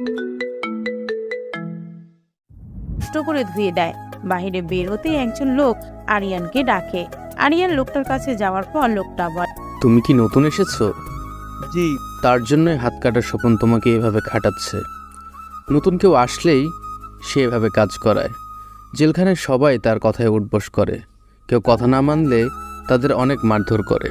কষ্ট করে ধুয়ে দেয়। বাইরে বের হতেই একজন লোক আরিয়ানকে ডাকে। আরিয়ান লোকটার কাছে যাওয়ার পর লোকটা বলে তুমি কি নতুন এসেছ? জি। তার জন্যই হাত কাটার স্বপন তোমাকে এভাবে খাটাচ্ছে। নতুন কেউ আসলেই সে এভাবে কাজ করায়। জেলখানায় সবাই তার কথায় উঠবস করে। কেউ কথা না মানলে তাদের অনেক মারধর করে।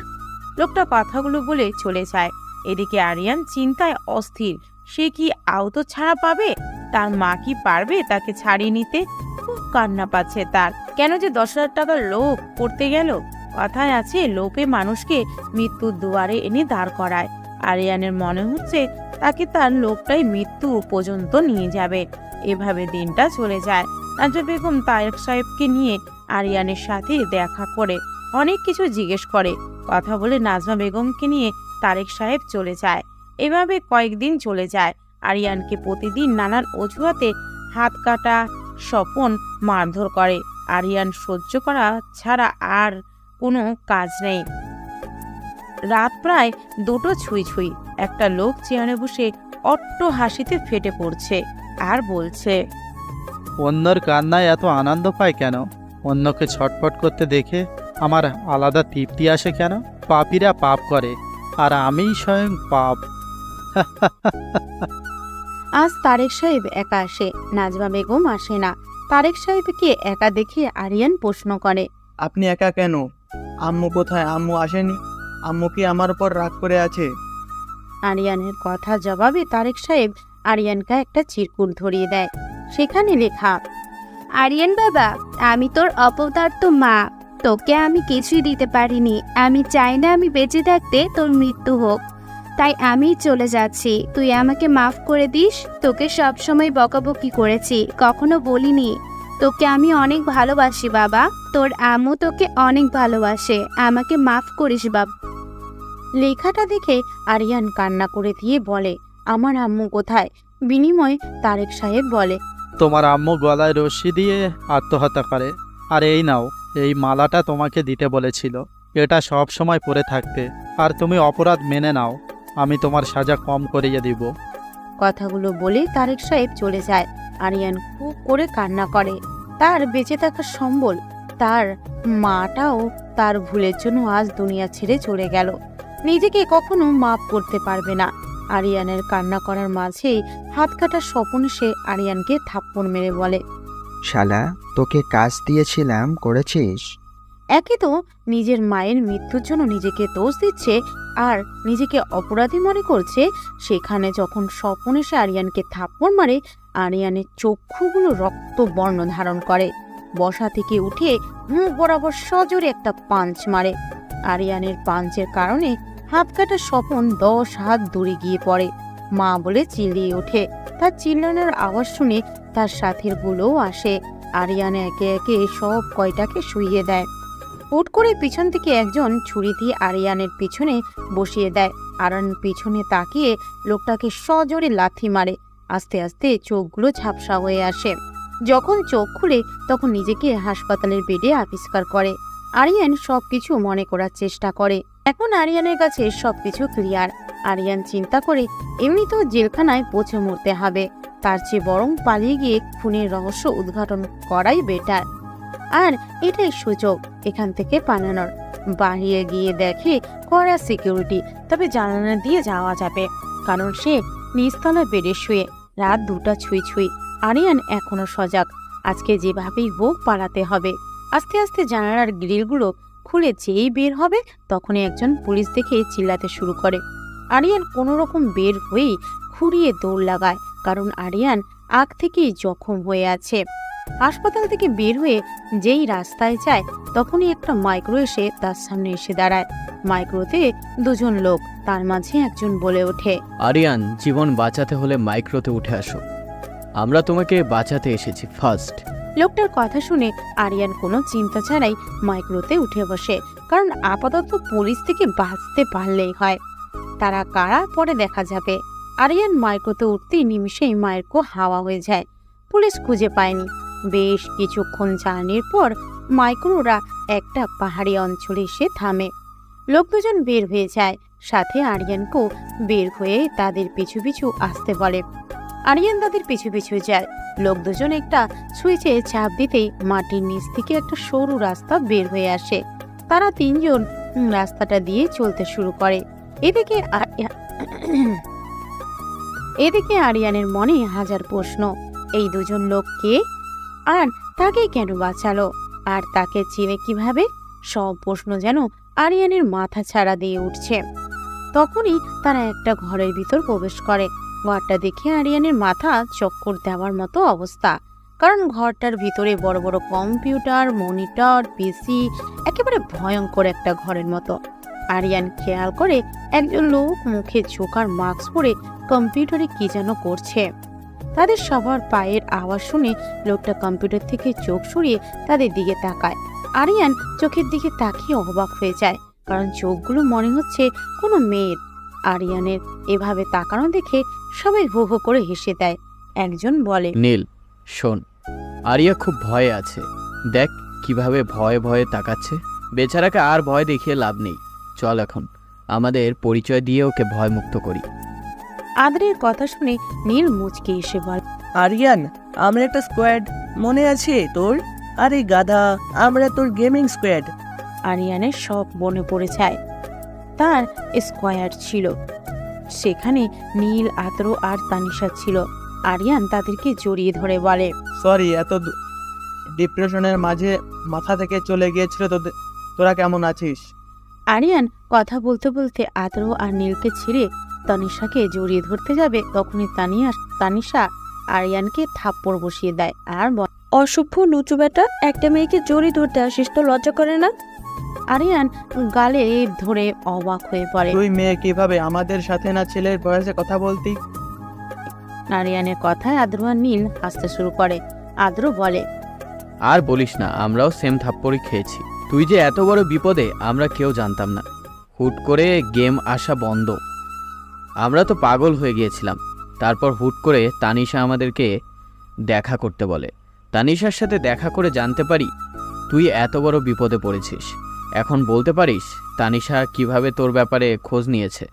লোকটা কথাগুলো বলে চলে যায়। এদিকে আরিয়ান চিন্তায় অস্থির। সে কি আহত ছাড়া পাবে? তার মা কি পারবে তাকে ছাড়িয়ে নিতে? খুব কান্না পাচ্ছে তার। কেন যে দশ হাজার টাকার লোভ করতে গেল? কথায় আছে লোকে মানুষকে মৃত্যুর দুয়ারে এনে দাঁড় করায়। আরিয়ানের মনে হচ্ছে তাকে তার লোকটাই মৃত্যু পর্যন্ত নিয়ে যাবে। এভাবে দিনটা চলে যায়। নাজর বেগম তায়েক সাহেবকে নিয়ে আরিয়ানের সাথে দেখা করে অনেক কিছু জিজ্ঞেস করে। কথা বলে নাজমা বেগমকে নিয়ে তারেক সাহেব চলে যায়। এভাবে কয়েকদিন চলে যায়। আরিয়ানকে প্রতিদিন নানান অজুহাতে হাত কাটা, স্বপন মারধর করে। আরিয়ান সহ্য করা ছাড়া আর কোনো কাজ নেই। রাত প্রায় দুটো ছুঁই ছুঁই। একটা লোক চেয়ারে বসে অট্ট হাসিতে ফেটে পড়ছে আর বলছে, অন্যর কান্নায় এত আনন্দ পায় কেন? অন্যকে ছটফট করতে দেখে আমার আলাদা তৃপ্তি আসে কেন? পাপীরা পাপ করে, আর আমিই স্বয়ং পাপ। আজ তারেক সাহেব একা আসে নাজমা বেগম আসে না। তারেক সাহেবকে একা দেখে আরিয়ান প্রশ্ন করে আপনি একা কেন? আম্মু কোথায়? আম্মু আসেনি? আম্মু কি আমার উপর রাগ করে আছে? আরিয়ানের কথা জবাবে তারেক সাহেব আরিয়ানকে একটা চিরকুট ধরিয়ে দেয়। সেখানে লেখা আরিয়ান বাবা আমি তোর অপদার্থ মা। তোকে আমি কিছুই দিতে পারিনি। আমি চাই না আমি বেঁচে থাকতে তোর মৃত্যু হোক। তাই আমি চলে যাচ্ছি। তুই আমাকে মাফ করে দিস? তোকে সবসময় বকাবকি করেছি কখনো বলিনি। তোকে আমি অনেক ভালোবাসি বাবা। তোর আম্মু তোকে অনেক ভালোবাসে। আমাকে মাফ করিস বাবা। লেখাটা দেখে আরিয়ান কান্না করে দিয়ে বলে আমার আম্মু কোথায়? বিনিময়ে তারেক সাহেব বলে তোমার আম্মু গলায় রশ্মি দিয়ে আত্মহত্যা করে। আর এই নাও এই মালাটা তোমাকে দিতে বলেছিল। এটা সব সময় পরে থাকতে আর তুমি অপরাধ মেনে নাও। আমি তোমার সাজা কম করিয়ে দিব। কথাগুলো বলে তারেক সাহেব চলে যায়। আরিয়ান খুব করে কান্না করে। তার বেঁচে থাকার সম্বল তার মাটাও তার ভুলের জন্য আজ দুনিয়া ছেড়ে চলে গেল। নিজেকে কখনো মাফ করতে পারবে না। আরিয়ানের কান্না করার মাঝেই হাত কাটার স্বপন সে আরিয়ানকে থাপ্পড় মেরে বলে শালা তোকে কাজ দিয়েছিলাম করেছিস? একে তো নিজের মায়ের মৃত্যুর জন্য নিজেকে দোষ দিচ্ছে আর নিজেকে অপরাধী মনে করছে, সেখানে যখন স্বপন এসে আরিয়ানকে থাপ্পড় মারে, আরিয়ানের চক্ষুগুলো রক্ত বর্ণ ধারণ করে। বসা থেকে উঠে মুখ বরাবর সজোরে একটা পাঞ্চ মারে। আরিয়ানের পাঞ্চের কারণে হাত কাটা স্বপন দশ হাত দূরে গিয়ে পড়ে। মা বলে চিল্লিয়ে ওঠে। তার চিল্লানোর আওয়াজ শুনে তার সাথের গুলোও আসে। আরিয়ান একে একে সব কয়টাকে শুইয়ে দেয়। হুট করে পিছন থেকে একজন ছুরি দিয়ে আরিয়ানের পিছনে বসিয়ে দেয়। আরান পিছনে তাকিয়ে লোকটাকে সজোরে লাথি মারে। আস্তে আস্তে চোখগুলো ঝাপসা হয়ে আসে। যখন চোখ খুলে তখন নিজেকে হাসপাতালের বেডে আবিষ্কার করে। আরিয়ান সব কিছু মনে করার চেষ্টা করে। এখন আরিয়ানের কাছে সব কিছু ক্লিয়ার। আরিয়ান চিন্তা করে এমনিতেও জেলখানায় পৌঁছে মরতে হবে। তার চেয়ে বরং পালিয়ে গিয়ে খুনের রহস্য উদ্ঘাটন করাই বেটার আর এটাই সুযোগ এখান থেকে পালানোর। বাহিরে গিয়ে দেখে কড়া সিকিউরিটি, তবে জানালা দিয়ে যাওয়া যাবে, কারণ সে নিচতলা বেডে শুয়ে রাত দুটা ছুঁই ছুঁই। আরিয়ান এখনও সজাগ, আজকে যেভাবেই হোক পালাতে হবে। আস্তে আস্তে জানালার গ্রিলগুলো খুলে যেই বের হবে, তখনই একজন পুলিশ দেখে চিল্লাতে শুরু করে। আরিয়ান কোনো রকম বের হয়েই খুঁড়িয়ে দৌড় লাগায়, কারণ আরিয়ান আগ থেকেই জখম হয়ে আছে। হাসপাতাল থেকে বের হয়ে যেই রাস্তায় যায় তখনই একটা মাইক্রো এসে তার সামনে এসে দাঁড়ায়। মাইক্রোতে দুজন লোক তার মাঝে একজন বলে ওঠে আরিয়ান জীবন বাঁচাতে হলে মাইক্রোতে উঠে আসো। আমরা তোমাকে বাঁচাতে এসেছি ফার্স্ট। লোকটার কথা শুনে আরিয়ান কোনো চিন্তা ছাড়াই মাইক্রোতে উঠে বসে কারণ আপাতত পুলিশ থেকে বাঁচতে পারলেই হয়। তারা কারা পরে দেখা যাবে। আরিয়ান মাইক্রোতে উঠতেই নিমিষেই মাইক্রো হাওয়া হয়ে যায়। পুলিশ খুঁজে পায়নি। বেশ কিছুক্ষণ জার্নির পর মাইক্রোরা একটা পাহাড়ি অঞ্চলে এসে থামে। লোক দুজন বের হয়ে যায়। সাথে আরিয়ানকেও বের হয়ে তাদের পিছু পিছু আসতে বলে। আরিয়ান তাদের পিছু পিছু যায়। লোক দুজন একটা সুইচে চাপ দিতেই মাটির নিচ থেকে একটা সরু রাস্তা বের হয়ে আসে। তারা তিনজন রাস্তাটা দিয়ে চলতে শুরু করে। এদিকে এদিকে আরিয়ানের মনে হাজার প্রশ্ন। এই দুজন লোক কে আর তাকে কেন বাঁচালো? আর তাকে চিনে কীভাবে? সব প্রশ্ন যেন আরিয়ানের মাথা ছাড়া দিয়ে উঠছে। তখনই তারা একটা ঘরের ভিতর প্রবেশ করে। ঘরটা দেখে আরিয়ানের মাথা চক্কর দেওয়ার মতো অবস্থা। কারণ ঘরটার ভিতরে বড় বড় কম্পিউটার, মনিটর, পিসি, একেবারে ভয়ঙ্কর একটা ঘরের মতো। আরিয়ান খেয়াল করে একজন লোক মুখে চোখার মাস্ক পরে কম্পিউটারে কি যেন করছে। তাদের সবার পায়ের আওয়াজ শুনে লোকটা কম্পিউটার থেকে চোখ সরিয়ে তাদের দিকে তাকায়। আরিয়ান চোখের দিকে তাকিয়ে অবাক হয়ে যায়, কারণ চোখগুলো মনে হচ্ছে কোনো মেয়ের। আরিয়ানের এভাবে তাকানো দেখে সবাই হো হো করে হেসে দেয়। একজন বলে, নীল, শোন, আরিয়া খুব ভয়ে আছে। দেখ কীভাবে ভয়ে ভয়ে তাকাচ্ছে। বেচারাকে আর ভয় দেখিয়ে লাভ নেই। চল এখন, আমাদের পরিচয় দিয়ে ওকে ভয়মুক্ত করি। আদরের কথা শুনে নীল মুচকে এসে বলে আরিয়ান আমরা একটা স্কোয়াড মনে আছে তোর? আরে গাধা আমরা তোর গেমিং স্কোয়াড আরিয়ানের সব মনে পড়ে যায়। তার স্কোয়ার ছিল। সেখানে নীল আতরো আর তানিশা ছিল। আরিয়ান তাদেরকে জড়িয়ে ধরে বলে সরি এত ডিপ্রেশনের মাঝে মাথা থেকে চলে গিয়েছিল তোদের তোরা কেমন আছিস? আরিয়ান কথা বলতে বলতে আতরো আর নীলকে ছেড়ে তানিশাকে জড়িয়ে ধরতে যাবে তখনই তানিয়া তানিশা আরিয়ানকে থাপ্পড় বসিয়ে দেয় আর বলে, অসভ্য নুচু বেটা একটা মেয়েকে জড়িয়ে ধরতে আসিস তো লজ্জা করে না? আরিয়ান গালে ধরে অবাক হয়ে পড়ে। তুই মেয়ে কীভাবে? আমাদের সাথে না ছেলের বয়সে কথা বলতি? আরিয়ানের কথায় আদ্র আর নীল হাসতে শুরু করে। আদ্র বলে আর বলিস না আমরাও সেম থাপ্পড়ই খেয়েছি। তুই যে এত বড় বিপদে আমরা কেউ জানতাম না। হুট করে গেম আসা বন্ধ। আমরা তো পাগল হয়ে গিয়েছিলাম। তারপর হুট করে তানিশা আমাদেরকে দেখা করতে বলে। তানিশার সাথে দেখা করে জানতে পারি, তুই এত বড় বিপদে পড়েছিস। এখন বলতে পারিস, তানিশা কীভাবে তোর ব্যাপারে খোঁজ নিয়েছে।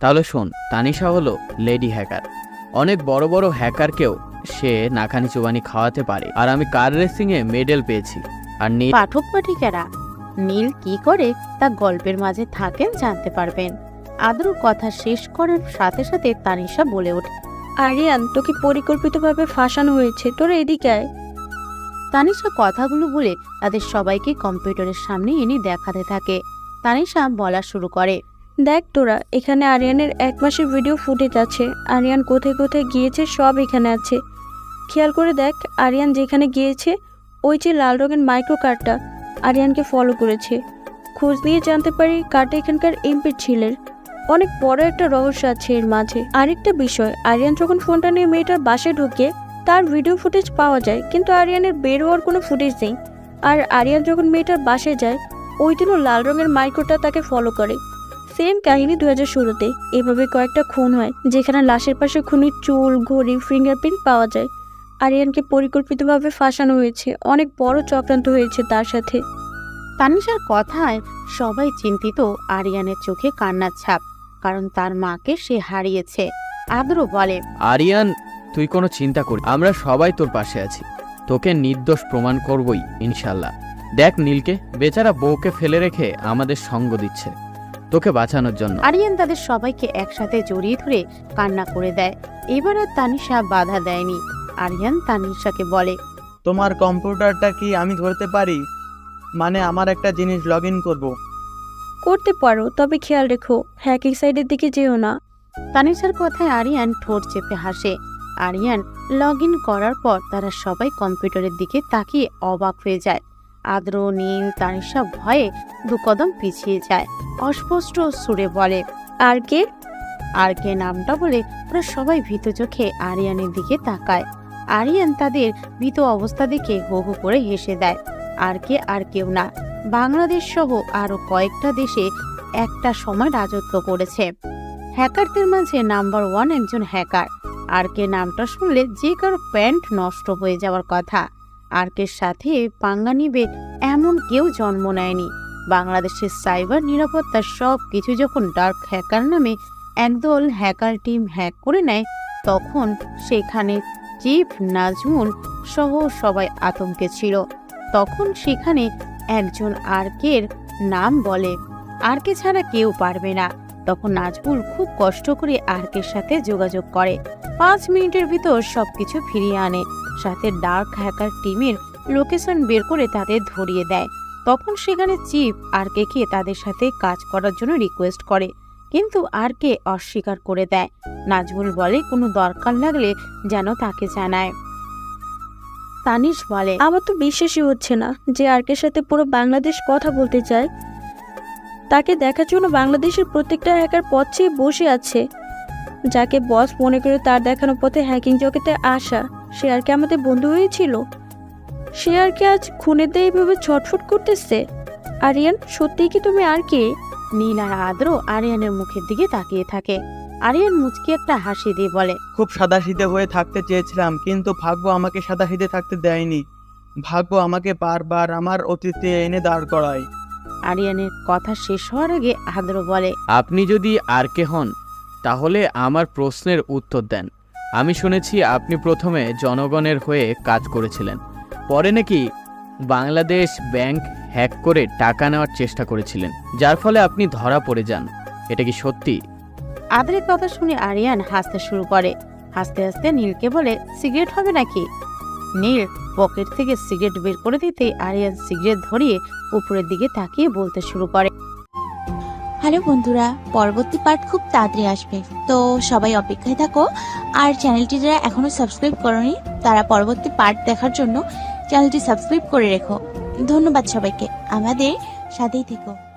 তাহলে শোন, তানিশা হলো লেডি হ্যাকার। অনেক বড় বড় হ্যাকারকেও সে নাকানি চুবানি খাওয়াতে পারে। আর আমি কার রেসিংয়ে মেডেল পেয়েছি। আর নীল পাঠক পাঠিকারা, নীল কি করে তা গল্পের মাঝে থাকেন জানতে পারবেন। আদ্র কথা শেষ করার সাথে সাথে তানিশা বলে ওঠে আরিয়ান তোকে পরিকল্পিতভাবে ফাঁসানো হয়েছে তোরা এদিকে আয়। তানিশা কথাগুলো বলে তাদের সবাইকে কম্পিউটারের সামনে এনে দেখাতে থাকে। তানিশা বলা শুরু করে দেখ তোরা এখানে আরিয়ানের এক মাসের ভিডিও ফুটেজ আছে আরিয়ান কোথায় কোথায় গিয়েছে সব এখানে আছে। খেয়াল করে দেখ আরিয়ান যেখানে গিয়েছে ওই যে লাল রঙের মাইক্রো কারটা আরিয়ানকে ফলো করেছে। খোঁজ নিয়ে জানতে পারি কারটা এখানকার এমপির ছিলের। অনেক বড় একটা রহস্য আছে এর মাঝে। আরেকটা বিষয়, আরিয়ান যখন ফোনটা নিয়ে মেয়েটার বাসে ঢুকে, তার ভিডিও ফুটেজ পাওয়া যায়, কিন্তু আরিয়ানের বের হওয়ার কোনো ফুটেজ নেই। আর আরিয়ান যখন মেয়েটার বাসে যায়, ওই দিনও লাল রঙের মাইক্রোটা তাকে ফলো করে। সেম কাহিনী দু হাজার ষোলোতে, এভাবে কয়েকটা খুন হয়, যেখানে লাশের পাশে খুনির চুল, ঘড়ি ফিঙ্গারপ্রিন্ট পাওয়া যায়। আরিয়ানকে পরিকল্পিতভাবে ফাঁসানো হয়েছে, অনেক বড় চক্রান্ত হয়েছে তার সাথে। তানিশার কথায় সবাই চিন্তিত আরিয়ানের চোখে কান্নার ছাপ। কারণ তার মাকে সে হারিয়েছে। আদ্র বলে আরিয়ান তুই কোনো চিন্তা করি আমরা সবাই তোর পাশে আছি। তোকে নির্দোষ প্রমাণ করবই ইনশাল্লাহ দেখ নীলকে বেচারা বউকে ফেলে রেখে আমাদের সঙ্গ দিচ্ছে তোকে বাঁচানোর জন্য। আরিয়ান তাদের সবাইকে একসাথে জড়িয়ে ধরে কান্না করে দেয়। এবার আর তানিশা বাধা দেয়নি। আরিয়ান তানিশাকে বলে তোমার কম্পিউটারটা কি আমি ধরতে পারি? মানে আমার একটা জিনিস লগ ইন করব। করতে পারো তবে খেয়াল রেখো হ্যাকিং সাইডের দিকে যেও না। তানিশার কথায় আরিয়ান ঠোঁট চেপে হাসে। আরিয়ান লগ ইন করার পর তারা সবাই কম্পিউটারের দিকে তাকিয়ে অবাক হয়ে যায়। আদ্র নীল তানিশা ভয়ে দু কদম পিছিয়ে যায়। অস্পষ্ট সুরে বলে আর কে? আর কে নামটা বলে ওরা সবাই ভীত চোখে আরিয়ানের দিকে তাকায়। আরিয়ান তাদের ভীত অবস্থা দেখে হো হো করে হেসে দেয়। আর কে আর কেউ না। বাংলাদেশ সহ আরও কয়েকটা দেশে একটা সময় রাজত্ব করেছে। হ্যাকারদের মাঝে নাম্বার ওয়ান একজন হ্যাকার। আর কে নামটা শুনলে যে কারও প্যান্ট নষ্ট হয়ে যাওয়ার কথা। আরকের সাথে পাঙ্গা নিবে এমন কেউ জন্ম নেয়নি। বাংলাদেশের সাইবার নিরাপত্তার সব কিছু যখন ডার্ক হ্যাকার নামে একদল হ্যাকার টিম হ্যাক করে নেয়, তখন সেখানে চিফ নাজমুল সহ সবাই আতঙ্কে ছিল। তখন সেখানে একজন আর্কের নাম বলে। আরকে ছাড়া কেউ পারবে না। তখন নাজবুল খুব কষ্ট করে আর্কের সাথে যোগাযোগ করে। পাঁচ মিনিটের ভিতর সবকিছু ফিরিয়ে আনে। সাথে ডার্ক হ্যাকার টিমের লোকেশন বের করে তাদের ধরিয়ে দেয়। তখন সেখানে চিফ আরকেকে তাদের সাথে কাজ করার জন্য রিকোয়েস্ট করে। কিন্তু আরকে অস্বীকার করে দেয়। নাজমুল বলে, কোনো দরকার লাগলে যেন তাকে জানায়। তানিশ বলে, আমার তো বিশ্বাসই হচ্ছে না যে আর্কের সাথে পুরো বাংলাদেশ কথা বলতে চায়। তাকে দেখার জন্য বাংলাদেশের প্রত্যেকটা হ্যাকার পথ চেয়ে বসে আছে। যাকে বস মনে করে তার দেখানো পথে হ্যাকিং জগতে আসা, সে আর কি আমাদের বন্ধু হয়েছিল। সে আর কি আজ খুনের দিয়ে এইভাবে ছটফট করতেছে। আরিয়ান, সত্যিই কি তুমি আর কে নীল আর আদ্র আরিয়ানের মুখের দিকে তাকিয়ে থাকে। আরিয়ান মুচকি একটা হাসি দিয়ে বলে খুব সাদাসিধে হয়ে থাকতে চেয়েছিলাম কিন্তু ভাগ্য আমাকে সাদাসিধে থাকতে দেয়নি। ভাগ্য আমাকে বারবার আমার অতীতে এনে দাঁড় করায়। আরিয়ানের কথা শেষ হওয়ার আগে আদ্র বলে আপনি যদি আর কে হন তাহলে আমার প্রশ্নের উত্তর দেন। আমি শুনেছি আপনি প্রথমে জনগণের হয়ে কাজ করেছিলেন। পরে নাকি বাংলাদেশ ব্যাংক হ্যাক করে টাকা নেওয়ার চেষ্টা করেছিলেন যার ফলে আপনি ধরা পড়ে যান। এটা কি সত্যি? আদ্রের কথা শুনে আরিয়ান হাসতে শুরু করে। হাসতে হাসতে নীলকে বলে, সিগারেট হবে নাকি? নীল পকেট থেকে সিগারেট বের করে দিতে আরিয়ান সিগারেট ধরিয়ে উপরের দিকে তাকিয়ে বলতে শুরু করে। হ্যালো বন্ধুরা, পরবর্তী পার্ট খুব তাড়াতাড়ি আসবে। তো সবাই অপেক্ষায় থাকো, আর চ্যানেলটি যারা এখনও সাবস্ক্রাইব করনি, তারা পরবর্তী পার্ট দেখার জন্য চ্যানেলটি সাবস্ক্রাইব করে রেখো। ধন্যবাদ সবাইকে। আমাদের সাথেই থেকো।